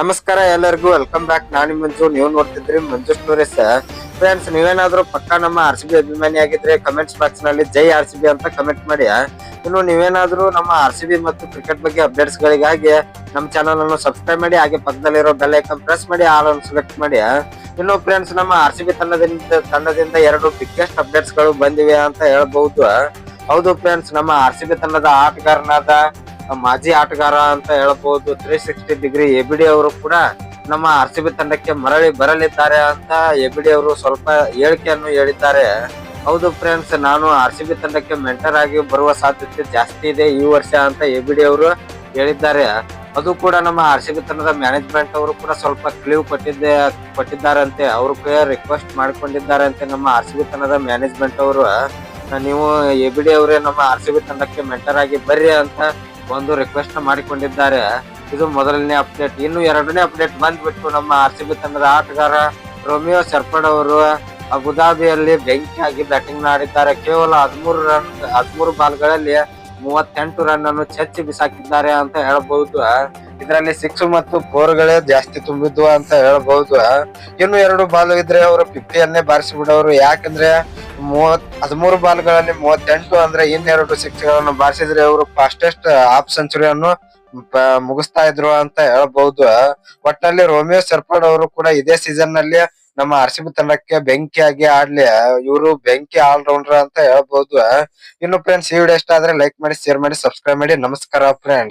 ನಮಸ್ಕಾರ ಎಲ್ಲರಿಗೂ welcome back ನಾನು ಮಂಜು, ನೀವು ನೋಡ್ತಿದ್ರಿ ಮಂಜು ಸ್ಟೋರೀಸ್ ಫ್ರೆಂಡ್ಸ್ ನೀವೇನಾದ್ರೂ ಪಕ್ಕ ನಮ್ಮ ಆರ್ ಸಿ ಬಿ ಅಭಿಮಾನಿ ಆಗಿದ್ರೆ ಕಮೆಂಟ್ಸ್ ಬಾಕ್ಸ್ನಲ್ಲಿ ಜೈ ಆರ್ ಸಿ ಬಿ ಅಂತ ಕಮೆಂಟ್ ಮಾಡಿ. ಇನ್ನು ನೀವೇನಾದ್ರೂ ನಮ್ಮ ಆರ್ ಸಿ ಬಿ ಮತ್ತು ಕ್ರಿಕೆಟ್ ಬಗ್ಗೆ ಅಪ್ಡೇಟ್ಸ್ ಗಳಿಗಾಗಿ ನಮ್ಮ ಚಾನಲ್ ಅನ್ನು ಸಬ್ಸ್ಕ್ರೈಬ್ ಮಾಡಿ, ಹಾಗೆ ಪಕ್ಕದಲ್ಲಿರೋ ಬೆಲ್ ಐಕನ್ ಪ್ರೆಸ್ ಮಾಡಿ ಆಲ್ ಅನ್ನು ಸೆಲೆಕ್ಟ್ ಮಾಡಿ ಇನ್ನು ಫ್ರೆಂಡ್ಸ್ ನಮ್ಮ ಆರ್ ಸಿ ಬಿ ತಂಡದಿಂದ ತಂಡದಿಂದ ಎರಡು ಬಿಗ್ಗೆಸ್ಟ್ ಅಪ್ಡೇಟ್ಸ್ಗಳು ಬಂದಿವೆ ಅಂತ ಹೇಳ್ಬಹುದು ಹೌದು ಫ್ರೆಂಡ್ಸ್ ನಮ್ಮ ಆರ್ ಸಿ ಬಿ ತಂಡದ ಆಟಗಾರನಾದ ಮಾಜಿ ಆಟಗಾರ ಅಂತ ಹೇಳಬಹುದು ತ್ರೀ ಸಿಕ್ಸ್ಟಿ ಡಿಗ್ರಿ ಎಬಿಡಿ ಅವರು ಕೂಡ ನಮ್ಮ ಆರ್ ಸಿ ಬಿ ತಂಡಕ್ಕೆ ಮರಳಿ ಬರಲಿದ್ದಾರೆ ಅಂತ ಎಬಿಡಿ ಅವರು ಸ್ವಲ್ಪ ಹೇಳಿಕೆಯನ್ನು ಹೇಳಿದ್ದಾರೆ. ಹೌದು ಫ್ರೆಂಡ್ಸ್ ನಾನು ಆರ್ ಸಿ ಬಿ ತಂಡಕ್ಕೆ ಮೆಂಟರ್ ಆಗಿ ಬರುವ ಸಾಧ್ಯತೆ ಜಾಸ್ತಿ ಇದೆ ಈ ವರ್ಷ ಅಂತ ಎಬಿಡಿ ಅವರು ಹೇಳಿದ್ದಾರೆ. ಅದು ಕೂಡ ನಮ್ಮ ಆರ್ ಸಿ ಬಿ ತಂಡದ ಮ್ಯಾನೇಜ್ಮೆಂಟ್ ಅವರು ಕೂಡ ಸ್ವಲ್ಪ ಕ್ಲೀವ್ ಕೊಟ್ಟಿದ್ದೆ, ಕೊಟ್ಟಿದ್ದಾರಂತೆ. ಅವರು ಕೂಡ ರಿಕ್ವೆಸ್ಟ್ ಮಾಡ್ಕೊಂಡಿದ್ದಾರೆ ಅಂತೆ ನಮ್ಮ ಆರ್ ಸಿ ಬಿ ತಂಡದ ಮ್ಯಾನೇಜ್ಮೆಂಟ್ ಅವರು. ನೀವು ಎಬಿಡಿ ಅವರೇ ನಮ್ಮ ಆರ್ ಸಿ ಬಿ ತಂಡಕ್ಕೆ ಮೆಂಟರ್ ಆಗಿ ಬರ್ರಿ ಅಂತ ಒಂದು ರಿಕ್ವೆಸ್ಟ್ ಮಾಡಿಕೊಂಡಿದ್ದಾರೆ. ಇದು ಮೊದಲನೇ ಅಪ್ಡೇಟ್ ಇನ್ನು ಎರಡನೇ ಅಪ್ಡೇಟ್ ಬಂದ್ಬಿಟ್ಟು ನಮ್ಮ ಆರ್ ಸಿ ಬಿ ತಂಡದ ಆಟಗಾರ ರೋಮಿಯೋ ಸರ್ಪಡ್ ಅವರು ಅಬುದಾಬಿಯಲ್ಲಿ ಬೆಂಕಿಯಾಗಿ ಬ್ಯಾಟಿಂಗ್ ಮಾಡಿದ್ದಾರೆ. ಕೇವಲ ಹದಿಮೂರು ರನ್ ಹದಿಮೂರು ಬಾಲ್ಗಳಲ್ಲಿ ಮೂವತ್ತೆಂಟು ರನ್ ಅನ್ನು ಚಚ್ಚಿ ಬಿಸಾಕಿದ್ದಾರೆ ಅಂತ ಹೇಳಬಹುದು ಇದರಲ್ಲಿ ಸಿಕ್ಸ್ ಮತ್ತು ಫೋರ್ ಗಳೇ ಜಾಸ್ತಿ ತುಂಬಿದ್ವು ಅಂತ ಹೇಳಬಹುದು ಇನ್ನು ಎರಡು ಬಾಲ್ ಇದ್ರೆ ಅವರು ಫಿಫ್ಟಿಯನ್ನೇ ಬಾರಿಸಿ ಬಿಡೋರು ಯಾಕಂದ್ರೆ ಮೂವತ್, ಹದಿಮೂರು ಬಾಲ್ಗಳಲ್ಲಿ ಮೂವತ್ತೆಂಟು ಅಂದ್ರೆ ಇನ್ನೆರಡು ಸಿಕ್ಸ್ಗಳನ್ನು ಬಾರಿಸಿದ್ರೆ ಅವರು ಫಾಸ್ಟೆಸ್ಟ್ ಹಾಫ್ ಸೆಂಚುರಿಯನ್ನು ಮುಗಿಸ್ತಾ ಇದ್ರು ಅಂತ ಹೇಳ್ಬಹುದು ಒಟ್ಟಿನಲ್ಲಿ ರೋಮಿಯೋ ಸರ್ಪಡ್ ಅವರು ಕೂಡ ಇದೇ ಸೀಸನ್ನಲ್ಲಿ ನಮ್ಮ ಆರ್ ತಂಡಕ್ಕೆ ಬೆಂಕಿ ಆಗಿ ಆಡ್ಲಿ. ಇವರು ಬೆಂಕಿ ಆಲ್ ರೌಂಡರ್ ಅಂತ ಹೇಳ್ಬಹುದು ಇನ್ನು ಫ್ರೆಂಡ್ಸ್ ಈ ವಿಡಿಯೋ ಇಷ್ಟ ಆದ್ರೆ ಲೈಕ್ ಮಾಡಿ ಶೇರ್ ಮಾಡಿ ಸಬ್ಸ್ಕ್ರೈಬ್ ಮಾಡಿ. ನಮಸ್ಕಾರ ಫ್ರೆಂಡ್ಸ್